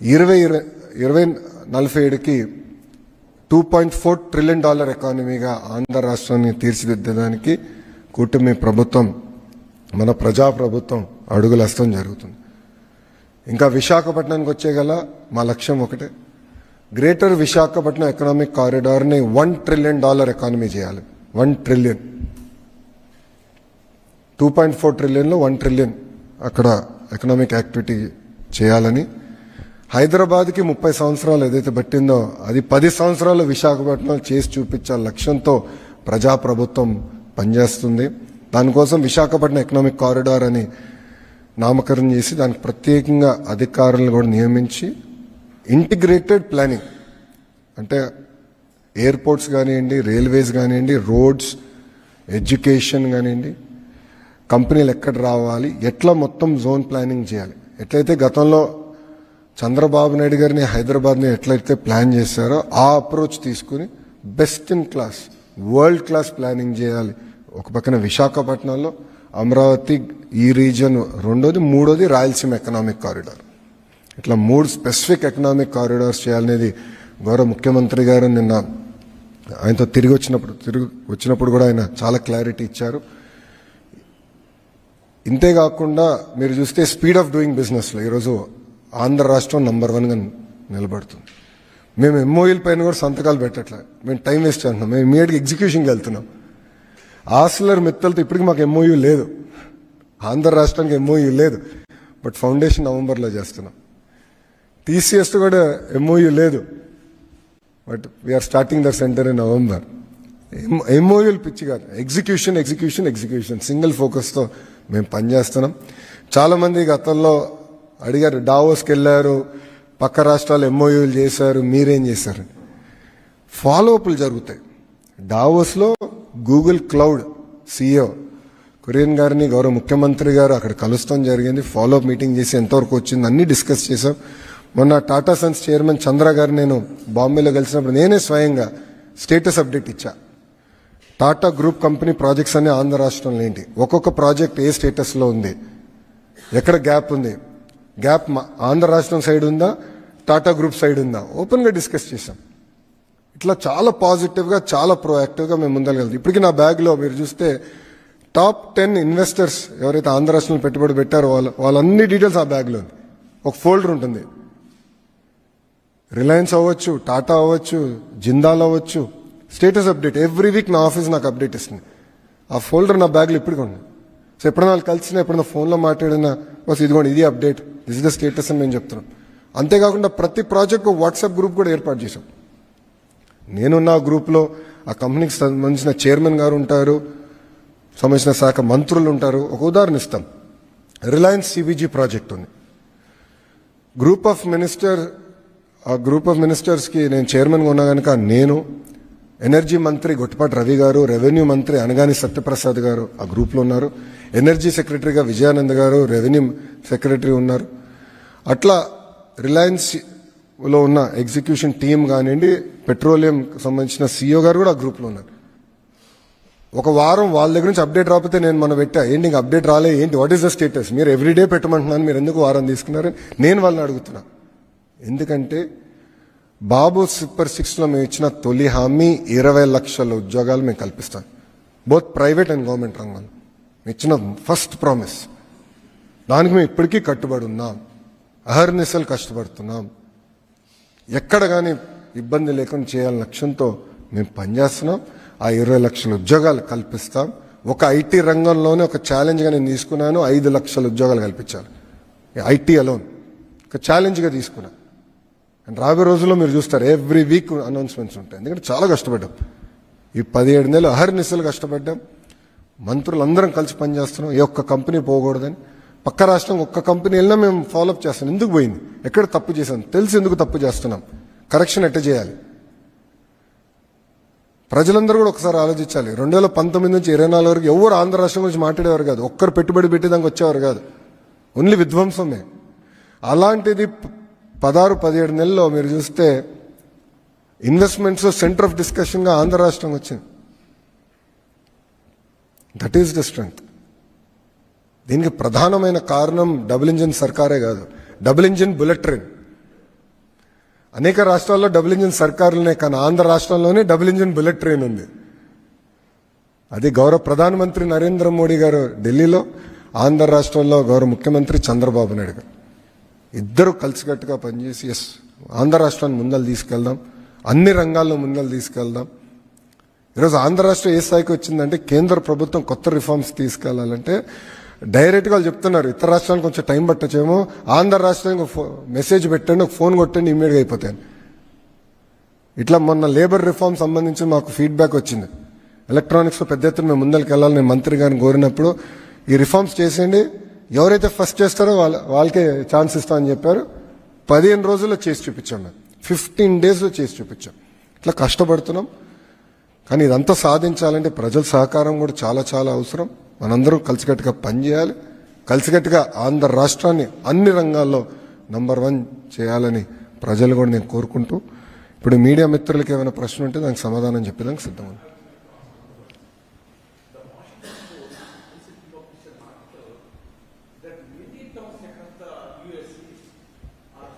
ఇరవై ఇరవై ఇరవై నలభై ఏడుకి two point four trillion dollar ఎకానమీగా Andhra రాష్ట్రాన్ని తీర్చిదిద్దడానికి కూటమి ప్రభుత్వం మన ప్రజా ప్రభుత్వం అడుగులేస్తాం జరుగుతుంది. ఇంకా విశాఖపట్నానికి వచ్చే గల మా లక్ష్యం ఒకటే. గ్రేటర్ విశాఖపట్నం ఎకనామిక్ కారిడార్ని వన్ ట్రిలియన్ డాలర్ ఎకానమీ చేయాలి. One trillion two point four ట్రిలియన్లో one trillion అక్కడ ఎకనామిక్ యాక్టివిటీ చేయాలని హైదరాబాద్కి ముప్పై సంవత్సరాలు ఏదైతే పట్టిందో అది పది సంవత్సరాలు విశాఖపట్నం చేసి చూపించే లక్ష్యంతో ప్రజాప్రభుత్వం పనిచేస్తుంది. దానికోసం విశాఖపట్నం ఎకనామిక్ కారిడార్ అని నామకరణం చేసి దానికి ప్రత్యేకంగా అధికారులను కూడా నియమించి ఇంటిగ్రేటెడ్ ప్లానింగ్. అంటే ఎయిర్పోర్ట్స్ కానివ్వండి రైల్వేస్ కానివ్వండి రోడ్స్ ఎడ్యుకేషన్ కానివ్వండి కంపెనీలు ఎక్కడ రావాలి ఎట్లా మొత్తం జోన్ ప్లానింగ్ చేయాలి. ఎట్లయితే గతంలో చంద్రబాబు నాయుడు గారిని హైదరాబాద్ని ఎట్లయితే ప్లాన్ చేశారో ఆ అప్రోచ్ తీసుకుని best in class world class planning చేయాలి. ఒక పక్కన విశాఖపట్నంలో అమరావతి ఈ రీజన్ రెండోది మూడోది రాయలసీమ ఎకనామిక్ కారిడార్ ఇట్లా మూడు స్పెసిఫిక్ ఎకనామిక్ కారిడార్స్ చేయాలనేది గౌరవ ముఖ్యమంత్రి గారు నిన్న ఆయనతో తిరిగి వచ్చినప్పుడు తిరిగి వచ్చినప్పుడు కూడా ఆయన చాలా క్లారిటీ ఇచ్చారు. ఇంతేకాకుండా మీరు చూస్తే స్పీడ్ ఆఫ్ డూయింగ్ బిజినెస్లో ఈరోజు ఆంధ్ర రాష్ట్రం నంబర్ వన్గా నిలబడుతుంది. మేము ఎంఓఈల పైన కూడా సంతకాలు పెట్టట్లే. మేము టైం వేస్ట్ అంటున్నాం మేము ఇమీడియట్గా ఎగ్జిక్యూషన్కి వెళ్తున్నాం. ఆస్లర్ మిత్తలతో ఇప్పటికి మాకు ఎంఓయూ లేదు. ఆంధ్ర రాష్ట్రానికి ఎంఓయూ లేదు. బట్ ఫౌండేషన్ నవంబర్లో చేస్తున్నాం. టీసీఎస్ కూడా ఎంఓయూ లేదు. But we're starting the center in November ఎంఓయూలు పిచ్చి కాదు. ఎగ్జిక్యూషన్ ఎగ్జిక్యూషన్ ఎగ్జిక్యూషన్ సింగిల్ ఫోకస్తో మేము పనిచేస్తున్నాం. చాలామంది గతంలో అడిగారు డావోస్కి వెళ్ళారు పక్క రాష్ట్రాలు ఎంఓయూలు చేశారు మీరేం చేశారు? ఫాలో అప్లు జరుగుతాయి. డావోస్లో గూగుల్ క్లౌడ్ సిఇఓ కురియన్ గారిని గౌరవ ముఖ్యమంత్రి గారు అక్కడ కలుస్తాం జరిగింది. ఫాలో అప్ మీటింగ్ చేసి ఎంతవరకు వచ్చింది అన్ని డిస్కస్ చేశాం. మొన్న టాటా సన్స్ చైర్మన్ చంద్ర గారు నేను బాంబేలో కలిసినప్పుడు నేనే స్వయంగా స్టేటస్ అప్డేట్ ఇచ్చా. టాటా గ్రూప్ కంపెనీ ప్రాజెక్ట్స్ అన్ని ఆంధ్ర రాష్ట్రంలో ఏంటి? ఒక్కొక్క ప్రాజెక్ట్ ఏ స్టేటస్లో ఉంది? ఎక్కడ గ్యాప్ ఉంది? గ్యాప్ మా- ఆంధ్ర రాష్ట్రం సైడ్ ఉందా టాటా గ్రూప్ సైడ్ ఉందా? ఓపెన్గా డిస్కస్ చేశాం. ఇట్లా చాలా పాజిటివ్గా చాలా ప్రోయాక్టివ్గా మేము ముందరగలుగుతాం ఇప్పటికీ నా బ్యాగ్లో మీరు చూస్తే టాప్ టెన్ ఇన్వెస్టర్స్ ఎవరైతే ఆంధ్ర రాష్ట్రంలో పెట్టుబడి పెట్టారో వాళ్ళ వాళ్ళన్ని డీటెయిల్స్ ఆ బ్యాగ్లో ఉంది ఒక ఫోల్డర్ ఉంటుంది. రిలయన్స్ అవ్వచ్చు టాటా అవ్వచ్చు జిందాల్ అవ్వచ్చు. స్టేటస్ అప్డేట్ ఎవ్రీ వీక్ నా ఆఫీస్ నాకు అప్డేట్ ఇస్తుంది. ఆ ఫోల్డర్ నా బ్యాగ్లో ఇప్పటికీ ఉంది. సో ఎప్పుడైనా వాళ్ళు కలిసినా ఎప్పుడైనా ఫోన్లో మాట్లాడినా బస్ ఇదిగోండి ఇది update this is the status అని మేము చెప్తున్నాం. అంతేకాకుండా ప్రతి ప్రాజెక్ట్ వాట్సాప్ గ్రూప్ కూడా ఏర్పాటు చేశాం. నేనున్న ఆ గ్రూప్లో ఆ కంపెనీకి సంబంధించిన చైర్మన్ గారు ఉంటారు సంబంధించిన శాఖ మంత్రులు ఉంటారు. ఒక ఉదాహరణ ఇస్తాం. రిలయన్స్ సిబిజీ ప్రాజెక్ట్ ఉంది. గ్రూప్ ఆఫ్ మినిస్టర్ ఆ గ్రూప్ ఆఫ్ మినిస్టర్స్కి నేను చైర్మన్గా ఉన్నా కనుక నేను ఎనర్జీ మంత్రి గొట్టపాటి రవి గారు రెవెన్యూ మంత్రి అనగాని సత్యప్రసాద్ గారు ఆ గ్రూప్లో ఉన్నారు. ఎనర్జీ సెక్రటరీగా విజయానంద్ గారు రెవెన్యూ సెక్రటరీ ఉన్నారు. అట్లా రిలయన్స్లో ఉన్న ఎగ్జిక్యూషన్ టీం కానివ్వండి పెట్రోలియం సంబంధించిన సీఈఓ గారు కూడా ఆ గ్రూప్లో ఉన్నారు. ఒక వారం వాళ్ళ దగ్గర నుంచి అప్డేట్ రాకపోతే నేను మనం పెట్టా ఏంటి ఇంకా అప్డేట్ రాలే? ఏంటి? వాట్ ఈస్ ద స్టేటస్ మీరు ఎవ్రీడే పెట్టమంటున్నాను మీరు ఎందుకు వారం తీసుకున్నారని నేను వాళ్ళని అడుగుతున్నా. ఎందుకంటే బాబు సూపర్ సిక్స్లో మేము ఇచ్చిన తొలి హామీ ఇరవై లక్షల ఉద్యోగాలు మేము కల్పిస్తాం. బోత్ ప్రైవేట్ అండ్ గవర్నమెంట్ రంగంలో. ఇచ్చిన ఫస్ట్ ప్రామిస్ దానికి మేము ఇప్పటికీ కట్టుబడి ఉన్నాం. అహర్నిశలు కష్టపడుతున్నాం. ఎక్కడ కానీ ఇబ్బంది లేకుండా చేయాలని లక్ష్యంతో మేము పనిచేస్తున్నాం. ఆ ఇరవై లక్షల ఉద్యోగాలు కల్పిస్తాం. ఒక ఐటీ రంగంలోనే ఒక ఛాలెంజ్గా నేను తీసుకున్నాను. ఐదు లక్షల ఉద్యోగాలు కల్పించాలి. ఐటీ అలోన్ ఒక ఛాలెంజ్గా తీసుకున్నా. అండ్ రాబోయే రోజుల్లో మీరు చూస్తారు ఎవ్రీ వీక్ అనౌన్స్మెంట్స్ ఉంటాయి. ఎందుకంటే చాలా కష్టపడ్డాం. ఈ పదిహేడు నెలలు అహర్నిశలు కష్టపడ్డాం. మంత్రులందరం కలిసి పనిచేస్తున్నాం. ఏ ఒక్క కంపెనీ పోకూడదని. పక్క రాష్ట్రం ఒక్క కంపెనీ వెళ్ళినా మేము ఫాలోఅప్ చేస్తాం. ఎందుకు పోయింది? ఎక్కడ తప్పు చేశాం? తెలిసి ఎందుకు తప్పు చేస్తున్నాం? కరెక్షన్ ఎట్ట చేయాలి? ప్రజలందరూ కూడా ఒకసారి ఆలోచించాలి. రెండు వేల పంతొమ్మిది నుంచి ఇరవై నాలుగు వరకు ఎవరు ఆంధ్ర రాష్ట్రం గురించి మాట్లాడేవారు కాదు. ఒక్కరు పెట్టుబడి పెట్టేదానికి వచ్చేవారు కాదు. ఓన్లీ విధ్వంసమే. అలాంటిది పదహారు పదిహేడు నెలల్లో మీరు చూస్తే ఇన్వెస్ట్మెంట్స్ సెంటర్ ఆఫ్ డిస్కషన్గా ఆంధ్ర రాష్ట్రం వచ్చింది. దట్ ఈస్ ద స్ట్రెంగ్త్ దీనికి ప్రధానమైన కారణం డబుల్ ఇంజిన్ సర్కారే కాదు. Double engine bullet train. అనేక రాష్ట్రాల్లో డబుల్ ఇంజిన్ సర్కారులునే కానీ ఆంధ్ర రాష్ట్రంలోనే డబుల్ ఇంజిన్ బుల్లెట్ ట్రైన్ ఉంది. అది గౌరవ ప్రధానమంత్రి నరేంద్ర మోడీ గారు ఢిల్లీలో ఆంధ్ర రాష్ట్రంలో గౌరవ ముఖ్యమంత్రి చంద్రబాబు నాయుడు గారు. ఇద్దరు కలిసికట్టుగా పనిచేసి ఎస్ ఆంధ్ర రాష్ట్రాన్ని ముందలు తీసుకెళ్దాం అన్ని రంగాల్లో ముందలు తీసుకెళ్దాం. ఈరోజు ఆంధ్ర రాష్ట్రం ఏ స్థాయికి వచ్చిందంటే కేంద్ర ప్రభుత్వం కొత్త రిఫార్మ్స్ తీసుకెళ్ళాలంటే డైరెక్ట్గా వాళ్ళు చెప్తున్నారు ఇతర రాష్ట్రానికి కొంచెం టైం పట్టచ్చేమో ఆంధ్ర రాష్ట్రానికి ఒక ఫో- మెసేజ్ పెట్టండి ఒక ఫోన్ కొట్టండి ఇమ్మీడియట్గా అయిపోతాయి ఇట్లా మొన్న లేబర్ రిఫార్మ్ సంబంధించి మాకు ఫీడ్బ్యాక్ వచ్చింది. ఎలక్ట్రానిక్స్ పెద్ద ఎత్తున మేము ముందరికి వెళ్ళాలి నేను మంత్రి గారిని కోరినప్పుడు ఈ రిఫార్మ్స్ చేసేయండి ఎవరైతే ఫస్ట్ చేస్తారో వాళ్ళ వాళ్ళకే ఛాన్స్ ఇస్తామని చెప్పారు. పదిహేను రోజుల్లో చేసి చూపించాం మేము. ఫిఫ్టీన్ డేస్లో చేసి చూపించాం. ఇట్లా కష్టపడుతున్నాం. కానీ ఇదంతా సాధించాలంటే ప్రజల సహకారం కూడా చాలా చాలా అవసరం. మనందరూ కలిసికట్టుగా పనిచేయాలి. కలిసికట్టుగా ఆంధ్ర రాష్ట్రాన్ని అన్ని రంగాల్లో నంబర్ వన్ చేయాలని ప్రజలు కూడా నేను కోరుకుంటూ ఇప్పుడు మీడియా మిత్రులకి ఏమైనా ప్రశ్న ఉంటే దానికి సమాధానం చెప్పేదానికి సిద్ధం